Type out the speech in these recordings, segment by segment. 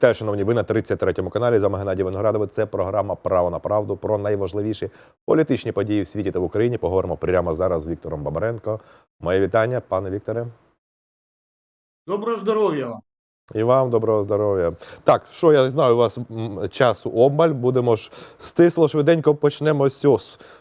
Вітаю, шановні, ви на 33-му каналі. З вами Геннадій Виноградове. Це програма Право на правду про найважливіші політичні події в світі та в Україні. Поговоримо прямо зараз з Віктором Бабаренко. Моє вітання, пане Вікторе. Доброго здоров'я вам. І вам доброго здоров'я. Так, що я знаю, у вас часу обмаль. Будемо ж стисло, швиденько почнемо з цього.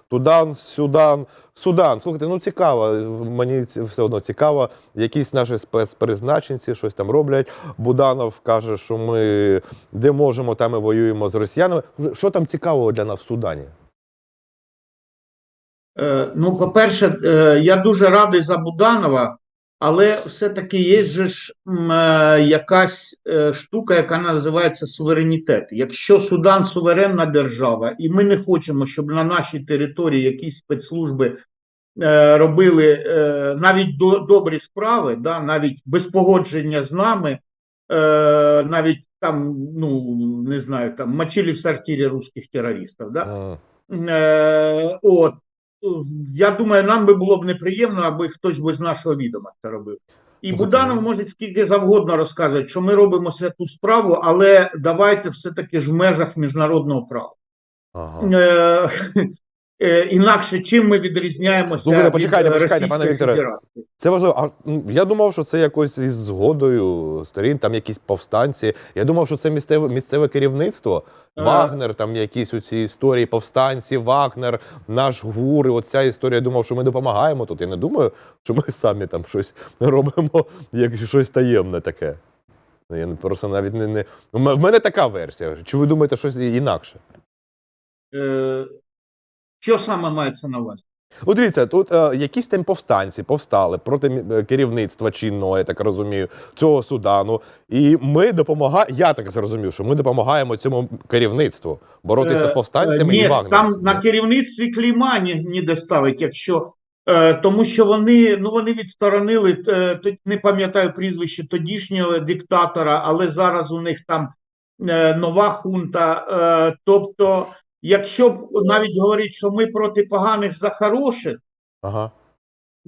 Тудан, Судан, Судан. Слухайте, ну цікаво. Мені все одно цікаво. Якісь наші спецпризначенці щось там роблять. Буданов каже, що ми де можемо, там і воюємо з росіянами. Що там цікавого для нас в Судані? Е, ну, по-перше, е, я дуже радий за Буданова, але все-таки є ж е, якась е, штука, яка називається суверенітет. Якщо Судан суверенна держава, і ми не хочемо, щоб на нашій території якісь спецслужби е, робили навіть до, добрі справи, да, навіть без погодження з нами, навіть там, ну не знаю, там мочили в сортирі русських терористів. Да? От я думаю, нам би було б неприємно, аби хтось з нашого відома це робив. І Ну, Буданов може скільки завгодно розказувати, що ми робимо святу справу, але давайте все-таки ж в межах міжнародного права. Ага. Е, е, інакше чим ми відрізняємося Слухайте, від почекайте, почекайте, пане Вікторе. Федерації? Це важливо. А я думав, що це якось із згодою сторін, там якісь повстанці. Я думав, що це місцеве місцеве керівництво. Е. Вагнер, там якісь у ці історії, повстанці, Вагнер, наш ГУР. і Оця історія. Я думав, що ми допомагаємо тут. Я не думаю, що ми самі там щось робимо, як щось таємне таке. Ну, Я просто навіть не. не... В мене така версія. Чи ви думаєте щось інакше? Е, що саме мається на увазі? Ну, дивіться, тут е, якісь там повстанці повстали проти е, керівництва чинного, я так розумію, цього судану. І ми допомагаємо. Я так зрозумів, що ми допомагаємо цьому керівництву боротися з Е, повстанцями Ні, і там на керівництві клейма ні, ніде ставить, якщо е, тому, що вони ну вони відсторонили е, не пам'ятаю прізвище тодішнього диктатора, але зараз у них там е, нова хунта. Е, тобто, якщо б навіть говорить, що ми проти поганих за хороших, Ага.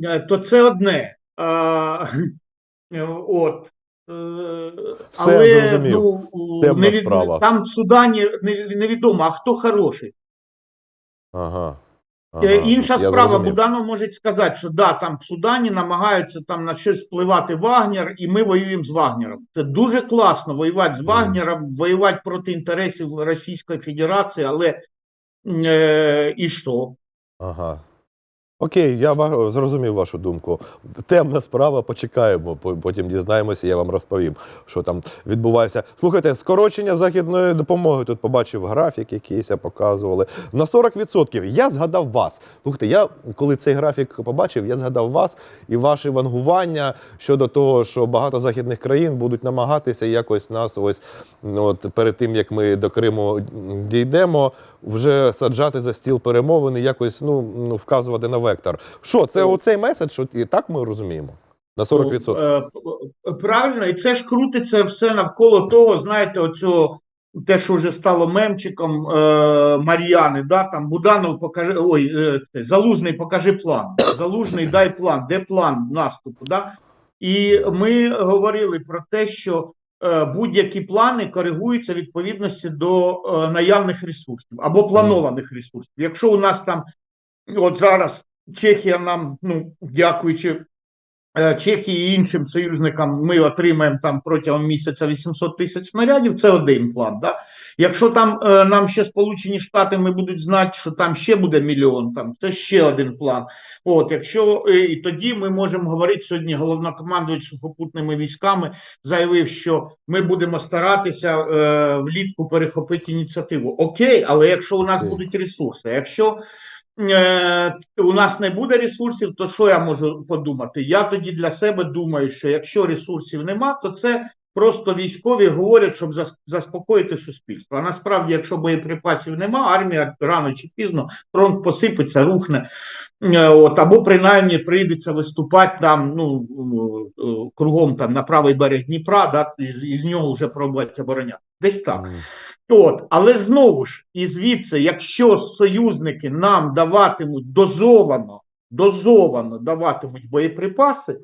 е, то це одне. А, от. Е, Все зрозумів. ну, Темна невід- справа. там в Судані невідомо, а хто хороший. Ага. Е, ага. Інша справа, зрозумів. Буданов може сказати, що да, там в Судані намагаються там на щось впливати Вагнер, і ми воюємо з Вагнером. Це дуже класно воювати з. Вагнером, воювати проти інтересів Російської Федерації, але е, і що? Ага. Окей, я зрозумів вашу думку. Темна справа, почекаємо, потім дізнаємося, я вам розповім, що там відбувається. Слухайте, скорочення західної допомоги. Тут побачив графік, якийсь показували. На 40%. Я згадав вас. Слухайте, я коли цей графік побачив, я згадав вас і ваші вангування щодо того, що багато західних країн будуть намагатися якось нас ось ну, от перед тим, як ми до Криму дійдемо, вже саджати за стіл перемовин і якось ну, ну вказувати на вектор. Що це Ну. оцей меседж? Що і так ми розуміємо? На 40%. Е, Правильно, і це ж крутиться все навколо того, знаєте, оцього, те, що вже стало мемчиком е, Мар'яни, да, там Буданов покаже, ой, е, це, Залужний покажи план. Залужний дай план, де план наступу, да? І ми говорили про те, що е, будь-які плани коригуються відповідності до е, наявних ресурсів або планованих ресурсів. Якщо у нас там, от зараз Чехія нам, ну, дякуючи е, Чехії і іншим союзникам, ми отримаємо там протягом місяця 800 тисяч снарядів, це один план. Да? Якщо там е, нам ще Сполучені Штати ми будуть знати, що там ще буде мільйон, там це ще один план. От, якщо е, і тоді ми можемо говорити сьогодні, головнокомандувач сухопутними військами заявив, що ми будемо старатися е, влітку перехопити ініціативу. Окей, але якщо у нас Окей. будуть ресурси, якщо у нас не буде ресурсів, то що я можу подумати? Я тоді для себе думаю, що якщо ресурсів нема, то це просто військові говорять, щоб заспокоїти суспільство. А насправді, якщо боєприпасів нема, армія рано чи пізно фронт посипеться, рухне. Е, От, або принаймні прийдеться виступати там, ну е, е, кругом там на правий берег Дніпра, да, із, із нього вже пробувати обороняти. Десь так. От, але знову ж, і звідси, якщо союзники нам даватимуть дозовано, дозовано даватимуть боєприпаси,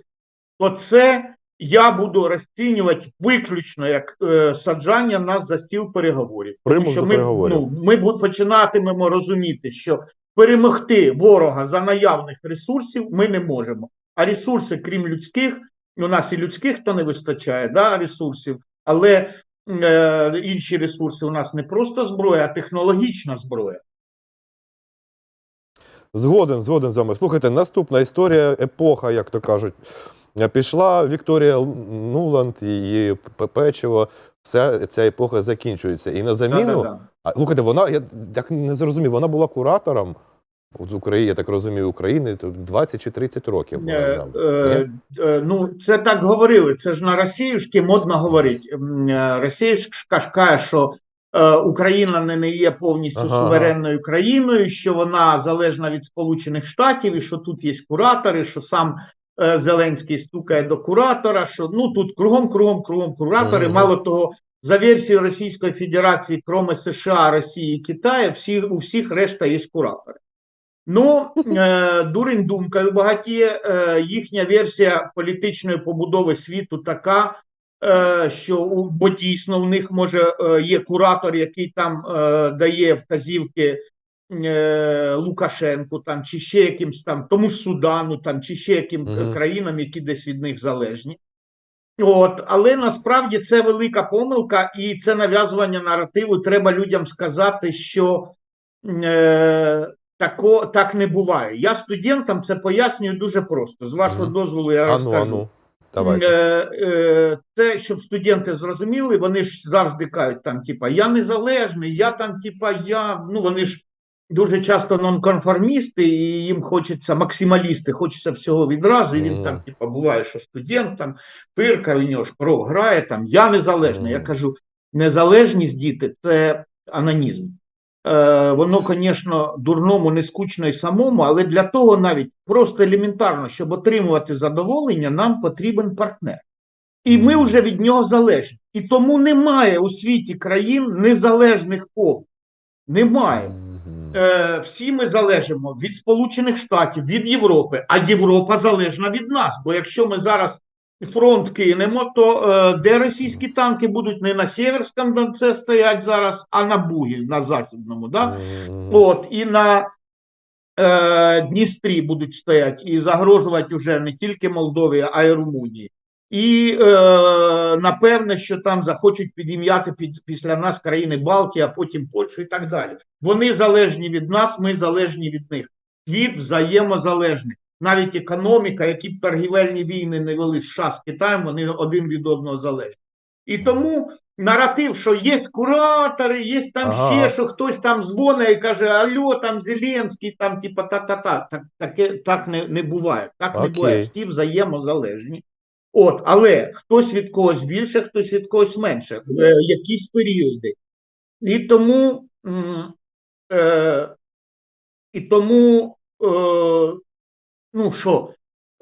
то це я буду розцінювати виключно як е, саджання нас за стіл переговорів. Примус що ми, переговорів. ну, ми починатимемо розуміти, що перемогти ворога за наявних ресурсів ми не можемо. А ресурси, крім людських, у нас і людських то не вистачає, да, ресурсів, але е, інші ресурси у нас не просто зброя, а технологічна зброя. Згоден, згоден з вами. Слухайте, наступна історія, епоха, як то кажуть. Пішла Вікторія Нуланд, її п- печиво. Вся ця епоха закінчується. І на заміну, а слухайте, вона я так не зрозумів, вона була куратором з України, я так розумію, України то 20 чи 30 років. Вона з Е, нами. е, е, ну, це так говорили. Це ж на Росіюшки модно говорить. Е, Росіюшка ж каже, що е, Україна не, не є повністю Ага, ага. суверенною країною, що вона залежна від Сполучених Штатів, і що тут є куратори, що сам е, Зеленський стукає до куратора, що ну тут кругом, кругом, кругом куратори. Мгм. Мало того, за версією Російської Федерації, кроме США, Росії і Китаю, всі, у всіх решта є куратори. Ну, е, дурень думкою багатіє. Е, їхня версія політичної побудови світу така, е, що бо дійсно в них може є куратор, який там дає вказівки Лукашенку, там чи ще якимсь там тому ж Судану, там чи ще яким Мгм. країнам, які десь від них залежні. От, але насправді це велика помилка, і це нав'язування наративу. Треба людям сказати, що е, тако, так не буває. Я студентам це пояснюю дуже просто. З вашого Мгм. дозволу, я розкажу. ану, давайте. Е, е, Це, щоб студенти зрозуміли, вони ж завжди кажуть, там, типа, я незалежний, я там, типа, я. Ну, вони ж дуже часто нонконформісти, і їм хочеться максималісти, хочеться всього відразу. І він Мгм. там, типа, буває, що студент там пирка, у нього ж кров грає, там я незалежний. Я кажу, незалежність діти це анонізм. Е, воно, звісно, дурному, не скучно і самому, але для того навіть просто елементарно, щоб отримувати задоволення, нам потрібен партнер. І ми вже від нього залежні. І тому немає у світі країн незалежних повністю. Немає. Е, всі ми залежимо від Сполучених Штатів, від Європи, а Європа залежна від нас. Бо якщо ми зараз фронт кинемо, то е, де російські танки будуть не на Сєверському Донце стоять зараз, а на Бугі, на Західному. Да? От, і на е, Дністрі будуть стояти і загрожувати вже не тільки Молдові, а й Румунії. І е, напевне, що там захочуть підім'яти під, після нас країни Балтії, а потім Польщу і так далі. Вони залежні від нас, ми залежні від них. Світ взаємозалежний. Навіть економіка, які б торгівельні війни не вели США з Китаєм, вони один від одного залежні. І тому наратив, що є куратори, є там Ага. ще, що хтось там дзвонить і каже: Алло, там Зеленський, там типа та-та-та. Так, таке, так не, не буває. Так не буває. Всі взаємозалежні. От, але хтось від когось більше, хтось від когось менше, в е, якісь періоди. І тому, е, і тому е, ну що,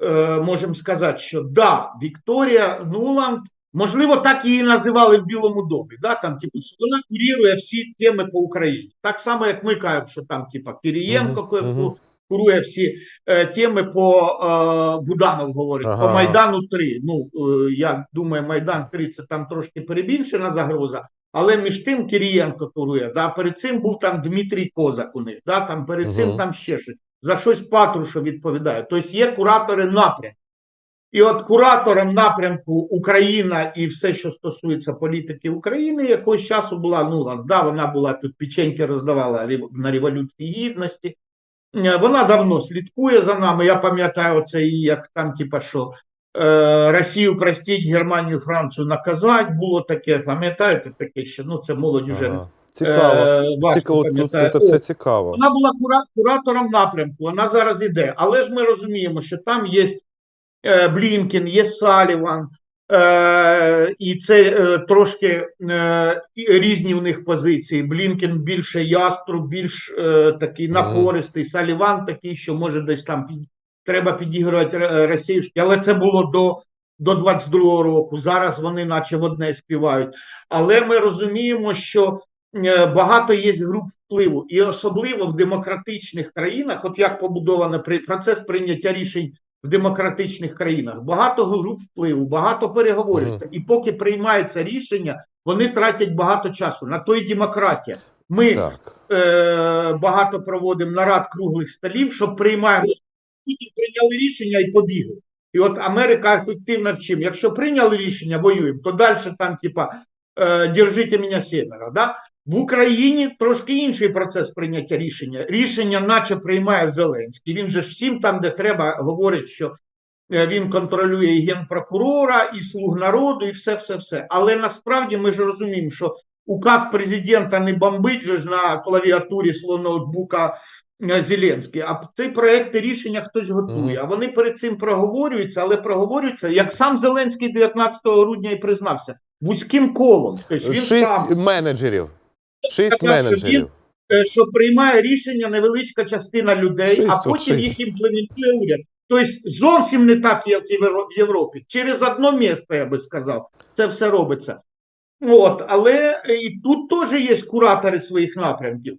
е, можемо сказати, що да, Вікторія Нуланд, можливо, так її називали в Білому домі. Да, там, типу, що вона курірує всі теми по Україні. Так само, як ми кажемо, що там, типу, Кирієнко Мгм, мгм. курує всі е, теми по е, Буданов говорить, Ага. по Майдану 3. Ну, е, я думаю, Майдан 3 це там трошки перебільшена загроза. Але між тим Кирієнко турує. Да? Перед цим був там Дмитрій Козак у них, да? там перед цим там ще щось. За щось Патрушев відповідає. Тобто є куратори напрямку. І от куратором напрямку Україна і все, що стосується політики України, якогось часу була ну да, вона була тут печеньки роздавала на революції гідності. Е, Вона давно слідкує за нами. Я пам'ятаю це її, як там, типа, що е, Росію простіть, Германію, Францію наказати. Було таке. Пам'ятаєте таке, що ну це молодь вже Ага. Цікаво. е, Цікаво, це, це, це цікаво. вона була кура- куратором напрямку, вона зараз іде. Але ж ми розуміємо, що там є е, Блінкен, є Саліван, е, і це е, трошки е, різні в них позиції. Блінкен більше яструб, більш е, такий напористий, Саліван такий, що може десь там під, треба підігрувати російські, але це було до. До 22-го року зараз вони, наче в одне співають. Але ми розуміємо, що багато є груп впливу, і особливо в демократичних країнах, от як побудовано при процес прийняття рішень в демократичних країнах. Багато груп впливу, багато переговорів. Мгм. І поки приймається рішення, вони тратять багато часу. На то і демократія. Ми Так. е, багато проводимо нарад круглих столів, щоб приймаємо. Прийняли рішення і побігли. І от Америка ефективна в чим? Якщо прийняли рішення, воюємо, то далі там, типа, е, держите мене сімеро. Да? В Україні трошки інший процес прийняття рішення. Рішення, наче приймає Зеленський. Він же всім там, де треба, говорить, що е, він контролює і генпрокурора, і слуг народу, і все, все, все. Але насправді ми ж розуміємо, що указ президента не бомбить же ж на клавіатурі свого ноутбука е, Зеленський, а цей проект рішення хтось готує. А вони перед цим проговорюються, але проговорюються, як сам Зеленський 19 грудня і признався, вузьким колом. Тобто він Шість сам менеджерів. Шість менеджерів. е, що приймає рішення невеличка частина людей, Шість, а потім шість. їх імплементує уряд. Тобто зовсім не так, як і в Європі. Через одно місто, я би сказав, це все робиться. От, але е, і тут теж є куратори своїх напрямків.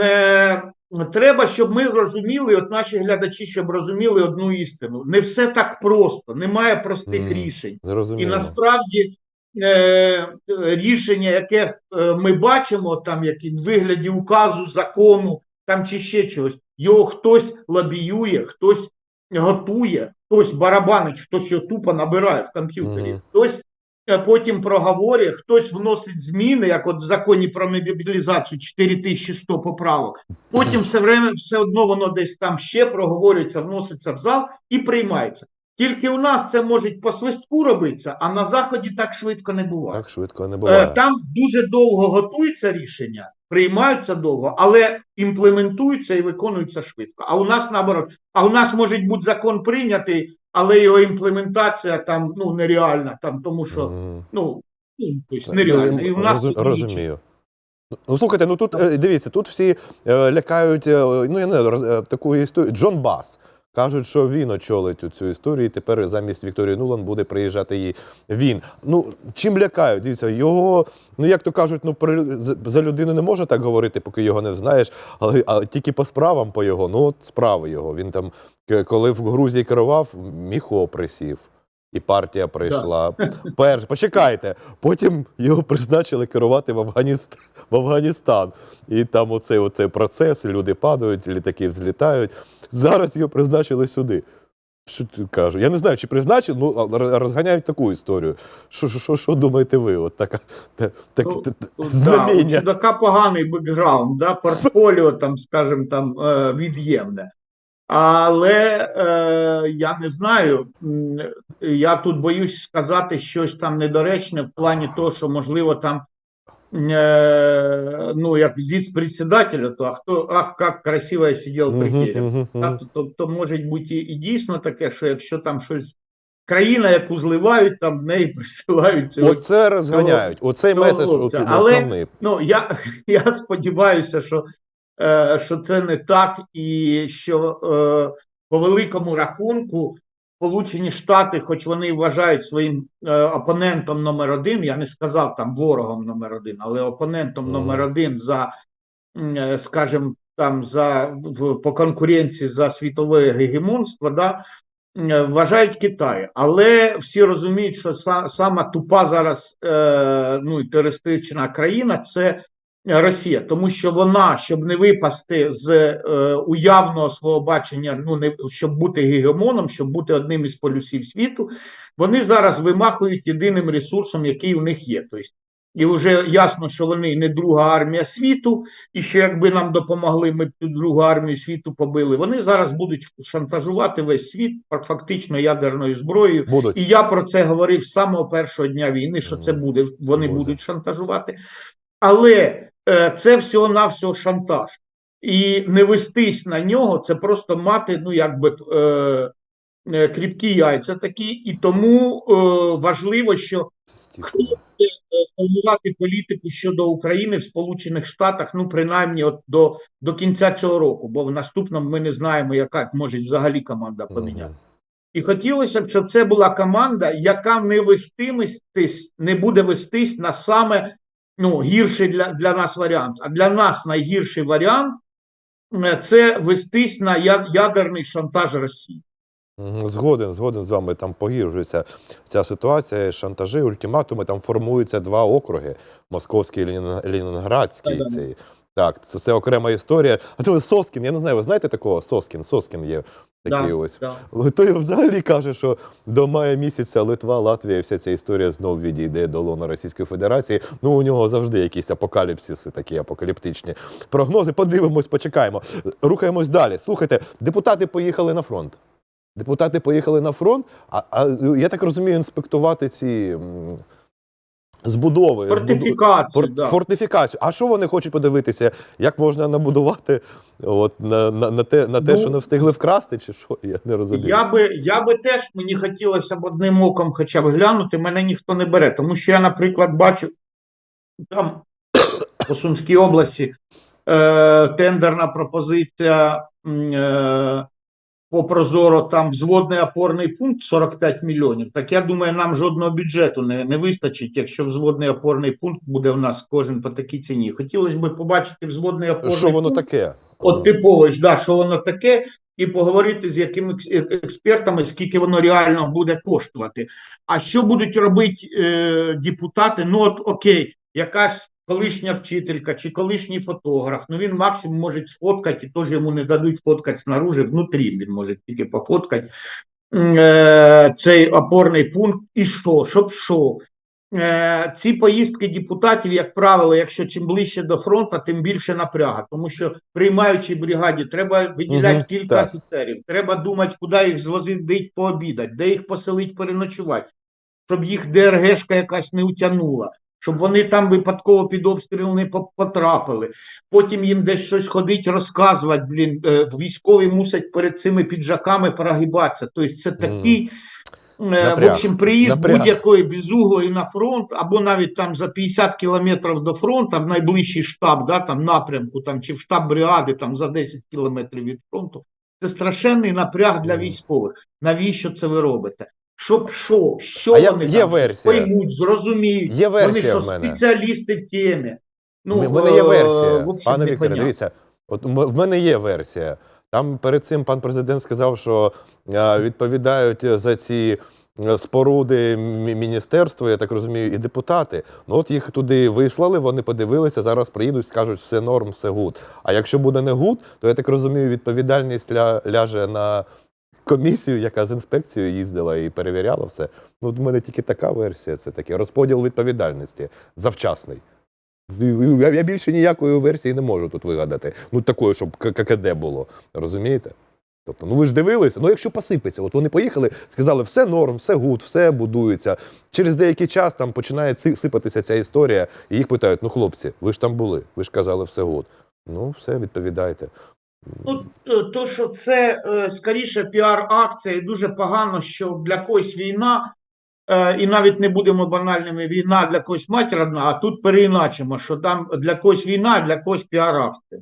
Е, треба, щоб ми зрозуміли, от наші глядачі, щоб розуміли одну істину. Не все так просто, немає простих Мгм. рішень. І насправді рішення, яке е, ми бачимо, там як в вигляді указу, закону, там чи ще чогось, його хтось лобіює, хтось готує, хтось барабанить, хтось його тупо набирає в комп'ютері, Мгм. хтось е, потім проговорює, хтось вносить зміни, як от в законі про мобілізацію 4100 поправок. Потім все время все одно воно десь там ще проговорюється, вноситься в зал і приймається. Тільки у нас це може по свистку робитися, а на заході так швидко не буває. Так швидко не Е, буває. Там дуже довго готуються рішення, приймаються довго, але імплементуються і виконуються швидко. А у нас наоборот, а у нас може бути закон прийнятий, але його імплементація там ну нереальна, там тому що Мгм. ну, ну тобто, нереальна. І у нас розумію. Ну, слухайте, ну тут е, дивіться, тут всі е, лякають, ну я не знаю, таку історію. Джон Бас. Кажуть, що він очолить цю історію, і тепер замість Вікторії Нулан буде приїжджати її він. Ну чим лякають? Дивіться, його, ну як то кажуть, ну про за- людину не можна так говорити, поки його не знаєш, але, але тільки по справам по його, ну от справи його. Він там, коли в Грузії керував, міхо присів. І партія прийшла. Перш, почекайте. Потім його призначили керувати в, Афганіст... в Афганістан. І там оцей, оцей процес, люди падають, літаки взлітають. Зараз його призначили сюди. Що ти кажу? Я не знаю, чи призначили, ну розганяють таку історію. Що, що, що, що думаєте ви? От така та, так, Ну, та- та- Да, знаміння. чудака поганий бекграунд, да, портфоліо там, скажімо, там е, від'ємне. Але е, я не знаю. Я тут боюсь сказати щось там недоречне в плані того, що можливо там. Е, ну, як зіц-председателя, то а хто ах, як красиво я сидів при Києві. мгм. то, то, то може бути і, дійсно таке, що якщо там щось країна, яку зливають, там в неї присилають цього Оце розганяють. Оцей цього меседж от, Але- Ну, я, я сподіваюся, що, е, що це не так, і що е, по великому рахунку Сполучені Штати, хоч вони вважають своїм е, опонентом номер один, я не сказав там ворогом номер один, але опонентом номер один за, е, скажімо, там за в, по конкуренції за світове гегемонство, да, е, вважають Китай. Але всі розуміють, що са, сама тупа зараз е, ну, і терористична країна це Росія, тому що вона, щоб не випасти з е, уявного свого бачення, ну не щоб бути гегемоном, щоб бути одним із полюсів світу, вони зараз вимахують єдиним ресурсом, який у них є. Тобто, і вже ясно, що вони не друга армія світу, і що якби нам допомогли, ми б цю другу армію світу побили. Вони зараз будуть шантажувати весь світ фактично ядерною зброєю. Будуть. І я про це говорив з самого першого дня війни, що це буде, вони Буде. будуть шантажувати. Але е, це всього-навсього шантаж. І не вестись на нього, це просто мати, ну якби е, е, кріпкі яйця такі, і тому е, важливо, що Стіхо. е, формувати політику щодо України в Сполучених Штатах, ну принаймні от до, до кінця цього року, бо в наступному ми не знаємо, яка може взагалі команда поміняти. І хотілося б, щоб це була команда, яка не вестимись, не буде вестись на саме ну, гірший для, для нас варіант. А для нас найгірший варіант е, це вестись на ядерний шантаж Росії. Згоден, згоден з вами. Там погіршується ця ситуація, шантажі, ультиматуми. Там формуються два округи: Московський і Ленін- Ленінградський. Цей. Так, це, це окрема історія. А то Соскін, я не знаю, ви знаєте такого? Соскін, Соскін є такий Да, ось. да. Той взагалі каже, що до мая місяця Литва, Латвія, і вся ця історія знов відійде до лона Російської Федерації. Ну, у нього завжди якісь апокаліпсиси, такі апокаліптичні прогнози. Подивимось, почекаємо. Рухаємось далі. Слухайте, депутати поїхали на фронт. Депутати поїхали на фронт, а, а я так розумію, інспектувати ці збудови. Фортифікацію, Фор- да. Фортифікацію. А що вони хочуть подивитися? Як можна набудувати от, на, на, на те, на те Ну, що не встигли вкрасти, чи що? Я не розумію. Я би, я би теж мені хотілося б одним оком хоча б глянути, мене ніхто не бере. Тому що я, наприклад, бачу там по Сумській області е, тендерна пропозиція е, по Прозоро, там взводний опорний пункт 45 мільйонів. Так я думаю, нам жодного бюджету не, не вистачить, якщо взводний опорний пункт буде в нас кожен по такій ціні. Хотілося б побачити взводний опорний Що воно пункт. таке? От типово ж, да, що воно таке, і поговорити з якимись е- експертами, скільки воно реально буде коштувати. А що будуть робити е, депутати? Ну, от окей, якась колишня вчителька чи колишній фотограф, ну він максимум може сфоткати, і теж йому не дадуть фоткати снаружи, внутрі він може тільки пофоткати. Е, цей опорний пункт, і що? Щоб що? Е, ці поїздки депутатів, як правило, якщо чим ближче до фронту, тим більше напряга, тому що приймаючій бригаді треба виділяти Мгм, кілька так. офіцерів, треба думати, куди їх звозити, пообідати, де їх поселити, переночувати, щоб їх ДРГшка якась не утягнула, щоб вони там випадково під обстріл не потрапили. Потім їм десь щось ходить, розказувати. Блін, е, військові мусять перед цими піджаками прогибатися. Тобто це такий. е, В общем, приїзд Напряг. будь-якої безуглої на фронт, або навіть там за 50 кілометрів до фронту, в найближчий штаб, да, там напрямку, там чи в штаб бригади, там за 10 кілометрів від фронту. Це страшенний напряг для військових. Навіщо це ви робите? Щоб що? Що А вони є там версія. поймуть, зрозуміють? Є вони що в мене. спеціалісти в темі. Ну, в мене є е, версія. общем, Пане Вікторе, дивіться, от м- в мене є версія. Там перед цим пан президент сказав, що е, відповідають за ці е, споруди мі- міністерство, я так розумію, і депутати. Ну от їх туди вислали, вони подивилися, зараз приїдуть, скажуть, все норм, все гуд. А якщо буде не гуд, то я так розумію, відповідальність ля, ляже на комісію, яка з інспекцією їздила і перевіряла все. Ну, в мене тільки така версія, це таке розподіл відповідальності завчасний. Я більше ніякої версії не можу тут вигадати. Ну, такої, щоб ККД було. Розумієте? Тобто, ну ви ж дивилися, ну якщо посипеться, от вони поїхали, сказали, все норм, все гуд, все будується. Через деякий час там починає сипатися ця історія, і їх питають: ну, хлопці, ви ж там були, ви ж казали, все гуд. Ну, все, відповідайте. Ну, то, що це е, скоріше піар-акція, і дуже погано, що для когось війна, е, і навіть не будемо банальними, війна для когось матір одна, а тут переіначимо, що там для когось війна, а для когось піар-акція.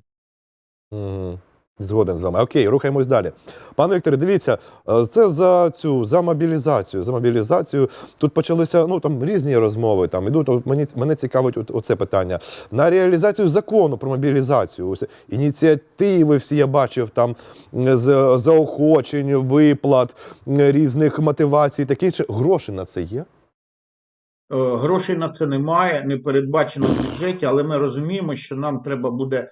Мгм. Згоден з вами. Окей, рухаємось далі. Пане Вікторе, дивіться, е, це за цю за мобілізацію. За мобілізацію тут почалися ну там різні розмови. Там ідуть. От мені мене цікавить от, оце питання на реалізацію закону про мобілізацію. Ось ініціативи всі я бачив там з заохочень, виплат, різних мотивацій. Такі чи гроші на це є? Е, Грошей на це немає, не передбачено в бюджеті, але ми розуміємо, що нам треба буде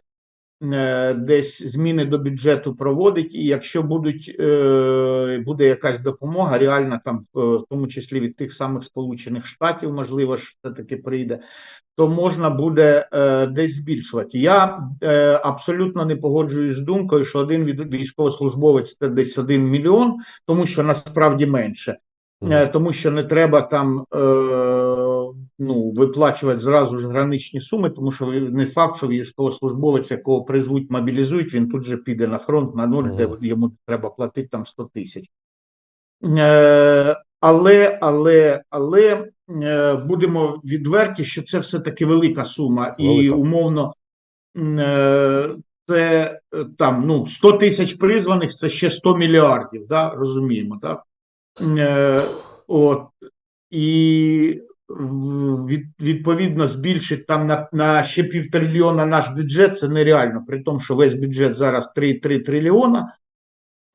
десь зміни до бюджету проводити, і якщо будуть, е, буде якась допомога, реальна там, е, в тому числі від тих самих Сполучених Штатів, можливо, ж все-таки прийде, то можна буде е, десь збільшувати. Я е, абсолютно не погоджуюсь з думкою, що один від військовослужбовець це десь один мільйон, тому що насправді менше. Е, тому що не треба там е, ну, виплачувати зразу ж граничні суми, тому що не факт, що військовослужбовець, якого призвуть, мобілізують, він тут же піде на фронт на нуль, де йому треба платити там 100 тисяч. Е, але, але, але е, будемо відверті, що це все-таки велика сума, і умовно е, це там ну 100 тисяч призваних, це ще 100 мільярдів, да, розуміємо, так? Е, от, і відповідно збільшить там на, на ще півтрильйона наш бюджет, це нереально, при тому, що весь бюджет зараз 3,3 трильйона.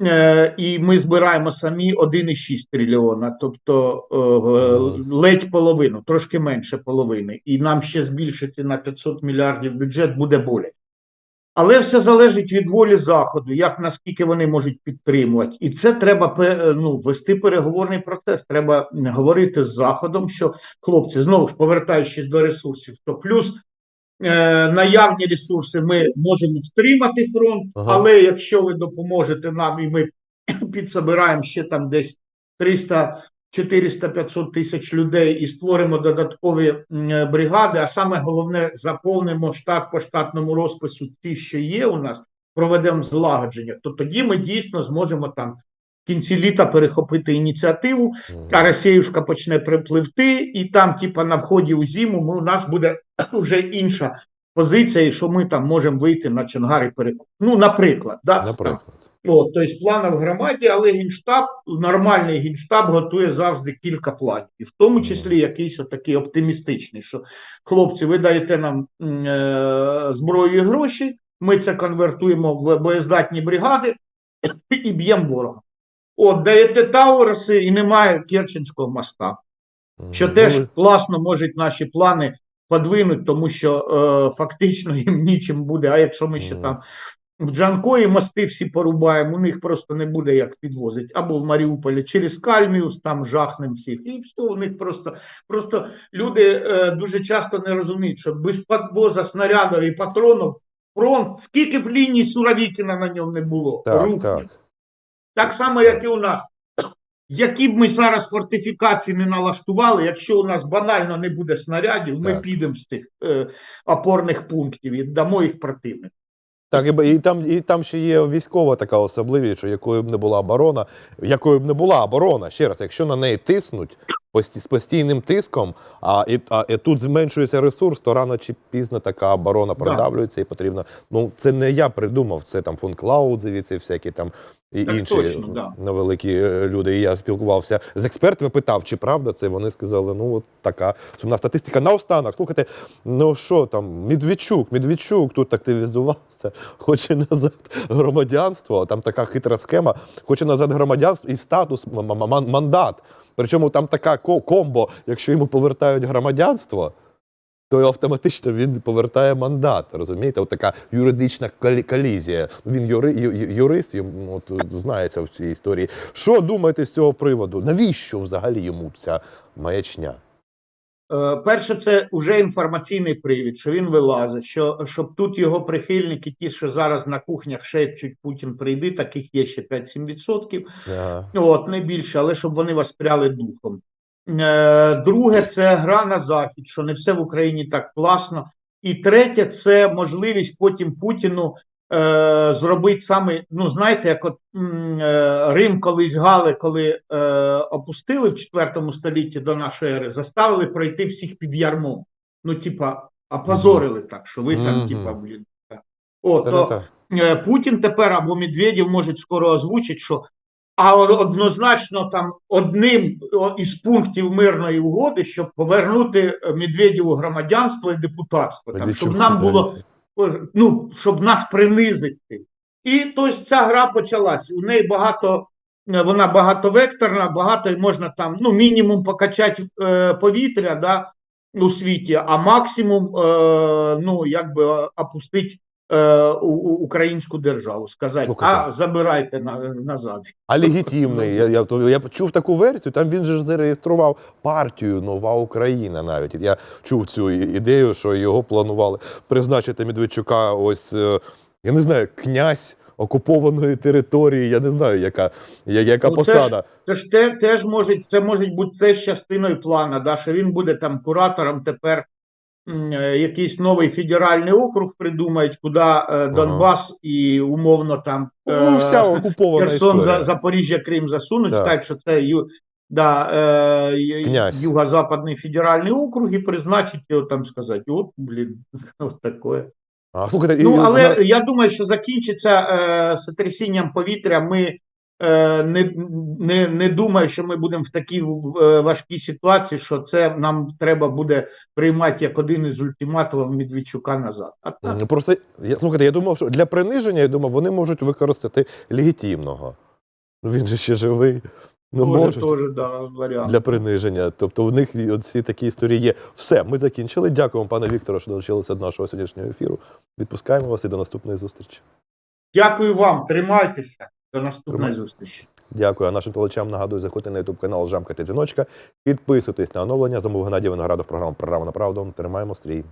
Е, і ми збираємо самі 1,6 трильйона, тобто е, ледь половину, трошки менше половини. І нам ще збільшити на 500 мільярдів бюджет буде боляче. Але все залежить від волі заходу, як наскільки вони можуть підтримувати, і це треба ну, вести переговорний процес. Треба говорити з заходом, що хлопці знову ж повертаючись до ресурсів, то плюс е, наявні ресурси ми можемо втримати фронт, Ага. але якщо ви допоможете нам, і ми підсобираємо ще там десь 300 400-500 тисяч людей і створимо додаткові бригади. А саме головне, заповнимо штат по штатному розпису ті, що є у нас, проведемо злагодження. То тоді ми дійсно зможемо там в кінці літа перехопити ініціативу, а Росіюшка почне припливти, і там, типа, на вході у зиму, ми, у нас буде вже інша позиція, і що ми там можемо вийти на Чонгар і перекуп. Ну, наприклад, да, Наприклад. О, тобто плани в громаді, але генштаб, нормальний генштаб готує завжди кілька планів, в тому числі якийсь отакий оптимістичний, що хлопці, ви даєте нам е, зброю і гроші, ми це конвертуємо в боєздатні бригади і б'ємо ворога. От, даєте Тауруси і немає Керченського моста, що Ну, теж класно можуть наші плани подвинути, тому що е, фактично їм нічим буде. А якщо ми ще там в Джанкої мости всі порубаємо, у них просто не буде як підвозити. Або в Маріуполі через Кальміус, там жахнем всіх. І все, у них просто, просто люди е, дуже часто не розуміють, що без підвоза снарядів і патронів фронт, скільки б ліній Суровікіна на ньому не було. Так, так. Так само, як і у нас. Які б ми зараз фортифікації не налаштували, якщо у нас банально не буде снарядів, ми Так. підемо з цих е, опорних пунктів і дамо їх противнику. Так, і, і там, і там ще є військова така особливість, що якою б не була оборона, якою б не була оборона, ще раз, якщо на неї тиснуть з постійним тиском, а, і, а і тут зменшується ресурс, то рано чи пізно така оборона продавлюється і потрібно. Ну, це не я придумав, це там фон Клаудзеві, це всякі там і Так інші точно, да. невеликі е, люди. І я спілкувався з експертами, питав, чи правда це. Вони сказали, ну от така сумна статистика. Наостанок, слухайте, ну що там, Медведчук, Медведчук тут активізувався, хоче назад громадянство. Там така хитра схема, хоче назад громадянство і статус мандат. Причому там така комбо, якщо йому повертають громадянство. То автоматично він повертає мандат. Розумієте? От така юридична колізія. Він юри, юрист, йому от, знається в цій історії. Що думаєте з цього приводу? Навіщо взагалі йому ця маячня? Е, Перше, це вже інформаційний привід, що він вилазить, що щоб тут його прихильники, ті, що зараз на кухнях шепчуть Путін прийди, таких є ще 5-7%. Ага. От, не більше, але щоб вони вас пряли духом. Е, Друге, це гра на захід, що не все в Україні так класно. І третє, це можливість потім Путіну е, зробити саме, ну знаєте, як от е, Рим колись Гали, коли е, опустили в 4 столітті до нашої ери, заставили пройти всіх під ярмом. Ну, типа, опозорили так, що ви там, типа, блін. О, то, е, Путін тепер або Медведєв можуть скоро озвучити, що а однозначно там одним із пунктів мирної угоди, щоб повернути е, Медведєву громадянство і депутатство, там, щоб нам було ну, щоб нас принизити. І тобто ця гра почалась. У неї багато, е, вона багатовекторна, багато і можна там ну, мінімум покачати е, повітря да, у світі, а максимум е, ну, якби опустити українську державу. Сказати, Слухайте. а забирайте на, назад. А легітимний. Я, я, я чув таку версію, там він же ж зареєстрував партію Нова Україна навіть. Я чув цю ідею, що його планували призначити Медведчука ось, е, я не знаю, князь окупованої території, я не знаю, яка, я- яка Ну, це посада. Це ж те, теж може, це може бути теж частиною плану, да, що він буде там куратором тепер е, якийсь новий федеральний округ придумають, куди е, Донбас і умовно там е, Ну, вся окупована Херсон, історія. За, Запоріжжя, Крим засунуть, Да. так що це ю, да, е. Юго-Западний федеральний округ і призначить його там сказати, от, блін, от таке. А, слухайте, Ну, але вона- я думаю, що закінчиться е, сотрясінням повітря. Ми е, не, не, не думаю, що ми будемо в такій е, важкій ситуації, що це нам треба буде приймати як один із ультиматумів Медведчука назад. А так, Просто я слухайте, я думав, що для приниження, я думав, вони можуть використати легітимного. Ну він же ще живий. Ну, можуть тоже, да, варіант. для приниження. Тобто в них і оці такі історії є. Все, ми закінчили. Дякуємо, пане Вікторе, що долучилися до нашого сьогоднішнього ефіру. Відпускаємо вас і до наступної зустрічі. Дякую вам, тримайтеся. До наступної зустрічі. Дякую. А нашим телечам нагадую, заходьте на ютуб канал Жамкати дзвіночка. Підписуйтесь на оновлення. Замов Геннадій Виноградов, програма Право на правду. Тримаємо стрій.